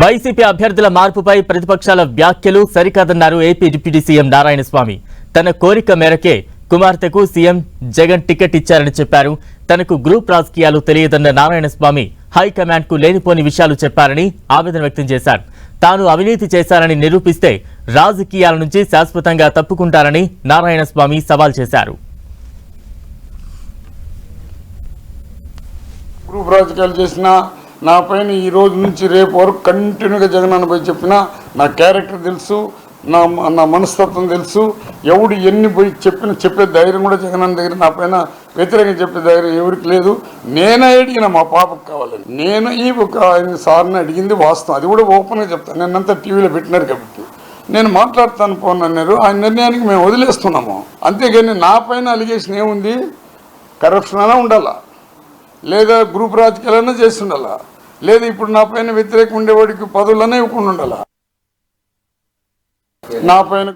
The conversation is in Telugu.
వైసీపీ అభ్యర్థుల మార్పుపై ప్రతిపక్షాల వ్యాఖ్యలు సరికాదన్నారు ఏపీ డిప్యూటీ సీఎం నారాయణస్వామి. తన కోరిక మేరకే కుమార్తెకు సీఎం జగన్ టికెట్ ఇచ్చారని చెప్పారు. తనకు గ్రూప్ రాజకీయాలు తెలియదన్న నారాయణస్వామి హైకమాండ్కు లేనిపోని విషయాలు చెప్పారని ఆవేదన వ్యక్తం చేశారు. తాను అవినీతి చేశారని నిరూపిస్తే రాజకీయాల నుంచి శాశ్వతంగా తప్పుకుంటారని నారాయణస్వామి సవాల్ చేశారు. గ్రూప్ రాజకీయాలు చేసినా నా పైన ఈ రోజు నుంచి రేపు వరకు కంటిన్యూగా జగన్ పోయి చెప్పిన నా క్యారెక్టర్ తెలుసు నా నా మనస్తత్వం తెలుసు ఎవడు ఎన్ని పోయి చెప్పిన చెప్పే ధైర్యం కూడా జగన్ దగ్గర నా పైన వ్యతిరేకంగా చెప్పే ధైర్యం ఎవరికి లేదు. నేనే అడిగిన మా పాపకు కావాలని. నేను ఈ ఒక సార్ని అడిగింది వాస్తవం. అది కూడా ఓపెన్గా చెప్తాను. నిన్నంతా టీవీలో పెట్టినారు కాబట్టి. నేను మాట్లాడతాను పోను అన్నారు. ఆయన నిర్ణయానికి మేము వదిలేస్తున్నాము. అంతేగాని నా పైన అలిగేషన్ ఏముంది? కరప్షన్ అలా ఉండాలా? లేదా గ్రూప్ రాజకీయాలన్నా చేస్తుండాలా? లేదా ఇప్పుడు నా పైన వ్యతిరేకం ఉండేవాడికి పదవులనే ఇవ్వకుండా ఉండాలా? నా పైన